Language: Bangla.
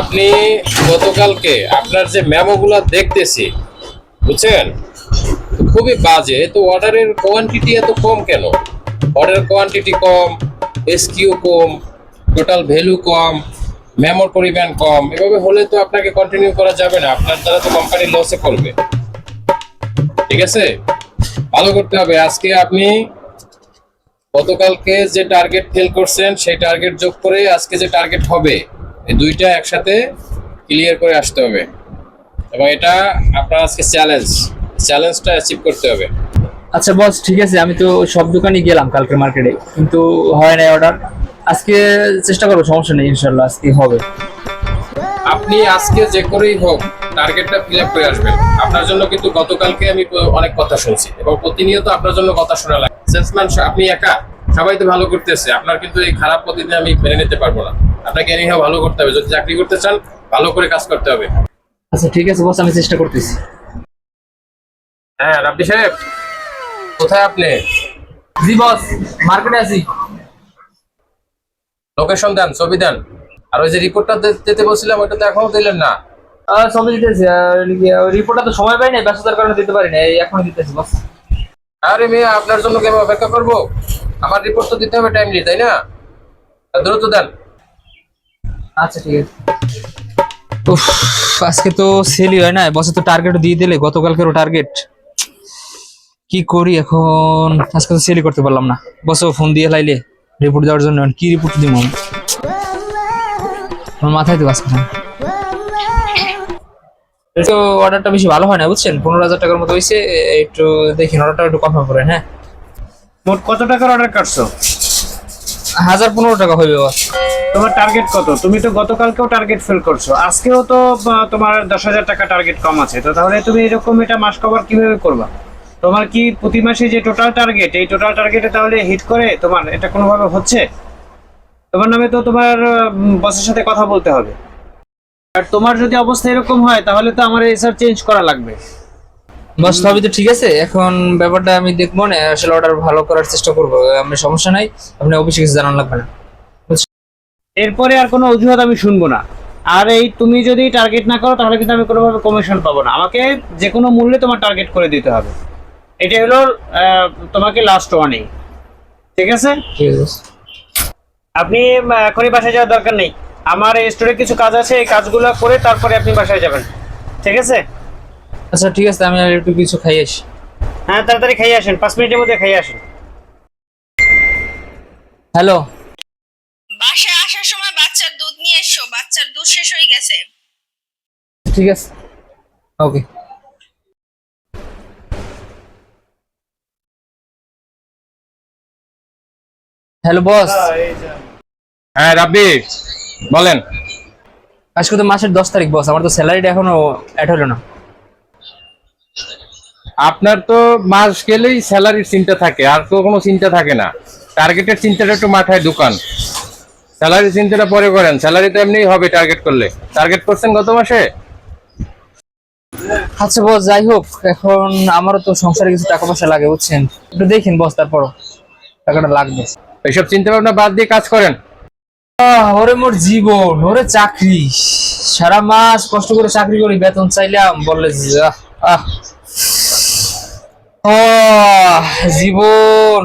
আপনি গতকালকে আপনার যে মেমোগুলো দেখতেছি, বুঝছেন? খুবই বাজে। তো অর্ডারের কোয়ান্টিটি এত কম কেন? অর্ডারের কোয়ান্টিটি কম এসকিউ কম টোটাল ভ্যালু কম মেমোর পরিমাণ কম, এভাবে হলে তো আপনাকে কন্টিনিউ করা যাবে না। আপনার দ্বারা তো কোম্পানি লসে করবে ঠিক আছে? ভালো করতে হবে। আজকে আপনি গতকালকে যে টার্গেট ফেল করছেন, সেই টার্গেট যোগ করে আজকে যে টার্গেট হবে এই দুইটা একসাথে ক্লিয়ার করে আসতে হবে। এবং এটা আপনার আজকে চ্যালেঞ্জ চ্যালেঞ্জটা অ্যাচিভ করতে হবে। আচ্ছা বস ঠিক আছে আমি তো সব দোকানে গেলাম কালকে মার্কেটে কিন্তু হয় না অর্ডার আজকে চেষ্টা করব সমস্যা নেই ইনশাল্লাহ আজকে হবে। আপনি আজকে যে করেই হোক টার্গেটটা ফিল আপ করে আসবেন। আপনার জন্য কিন্তু গতকালকে আমি অনেক কথা শুনছি এবং প্রতিনিয়ত আপনার জন্য কথা শোনা লাগে। সেলসম্যান আপনি একা? সবাই তো ভালো করতেছে আপনার কিন্তু এই খারাপ প্রতিদিন আমি মেনে নিতে পারব না। আপনাকে এনিহাও ভালো করতে হবে। যদি চাকরি করতে চান ভালো করে কাজ করতে হবে। আচ্ছা ঠিক আছে বস আমি চেষ্টা করতেছি। হ্যাঁ রাব্বি সাহেব কোথায় আপনি? জি বস মার্কেটে আছি। লোকেশন দেন ছবি দেন। আর ওই যে রিপোর্টটা দিতে বলছিলাম ওইটা তো এখনও দিলেন না। সবই দিতেছি রিপোর্টটা তো সময় পাই না ব্যস্ততার কারণে দিতে পারি না এই এখনই দিতেছি বস। আরে মেয়ে আপনার জন্য কেমন অপেক্ষা করব? আমার রিপোর্ট তো দিতে হবে টাইমলি তাই না? দ্রুত দেন। আচ্ছা ঠিক আছে। উফ আজকে তো সেলই হয় না বসে তো টার্গেট দিয়ে দিলে গতকালকেরও টার্গেট কি করি এখন? আজকে তো সেলই করতে পারলাম না। বসো ফোন দিয়ে লাইলে রিপোর্ট দেওয়ার জন্য কি রিপোর্ট দিব আমি? আমার মাথায় তো কাজ করে তো অর্ডারটা বেশি ভালো হয় না বুঝছেন? পনেরো হাজার টাকার মতো হয়েছে একটু দেখেন অর্ডারটা একটু কনফার্ম করেন হ্যাঁ? মোট কত টাকার অর্ডার কাটছো? হাজার পনেরো টাকা হইবে বস। তোমার টার্গেট কত? তুমি তো গতকালকেও টার্গেট ফেল করছ। আজকেও তো তোমার দশ হাজার টাকা টার্গেট কম আছে। তো তাহলে তুমি এরকম এটা মাস কভার কীভাবে করবা? তোমার কি প্রতি মাসে যে টোটাল টার্গেট এই টোটাল টার্গেটে তাহলে হিট করে তোমার এটা কোনোভাবে হচ্ছে? তোমার নামে তো তোমার বসের সাথে কথা বলতে হবে। আর তোমার যদি অবস্থা এরকম হয়, তাহলে তো আমার এসআর চেঞ্জ করা লাগবে। বস সবই তো ঠিক আছে, এখন ব্যাপারটা আমি দেখব না, আসলে অর্ডার ভালো করার চেষ্টা করব আমি সমস্যা নাই, আপনি অফিসে কিছু জানান লাগবে না। এরপরে আর কোনো অজুহাত আমি শুনব না। আর এই তুমি যদি টার্গেট না করো তাহলে কিন্তু আমি কোনোভাবে কমিশন পাবো না। আমাকে যে কোনো মূল্যে তোমার টার্গেট করে দিতে হবে। এটা হলো তোমাকে লাস্ট ওয়ার্নিং ঠিক আছে। আপনি এখনই বাসায় যাওয়ার দরকার নেই। আমার এই স্টোরে কিছু কাজ আছে এই কাজগুলো করে তারপরে আপনি বাসায় যাবেন। ঠিক আছে? আচ্ছা ঠিক আছে আমি আর একটু কিছু খাই আসি। হ্যাঁ তাড়াতাড়ি খাইয়ে আসেন পাঁচ মিনিটের মধ্যে খাইয়ে আসেন। হ্যালো। দুধ শেষ হয়ে গেছে। ঠিক আছে। ওকে হ্যালো বস হ্যাঁ রাব্বি বলেন। আজকে তো মাসের দশ তারিখ বস আমার তো স্যালারিটা এখনও অ্যাড হলো না। আপনার তো মাস গেলেই স্যালারির চিন্তা থাকে আর তো কোনো চিন্তা থাকে না। টার্গেটের চিন্তাটা একটু মাথায় দোকান স্যালারির চিন্তাটা পরে করেন। স্যালারি তো এমনিই হবে টার্গেট করলে। টার্গেট করছেন গত মাসে? আচ্ছা বস যাই হোক এখন আমারও তো সংসারে কিছু টাকা পয়সা লাগে বুঝছেন? একটু দেখেন বস তারপরও। টাকাটা লাগবে। এইসব চিন্তা ভাবনা বাদ দিয়ে কাজ করেন। ওরে মোর জীবন ওরে চাকরি। সারা মাস কষ্ট করে চাকরি করি বেতন চাইলাম বললে। আহ, জীবন।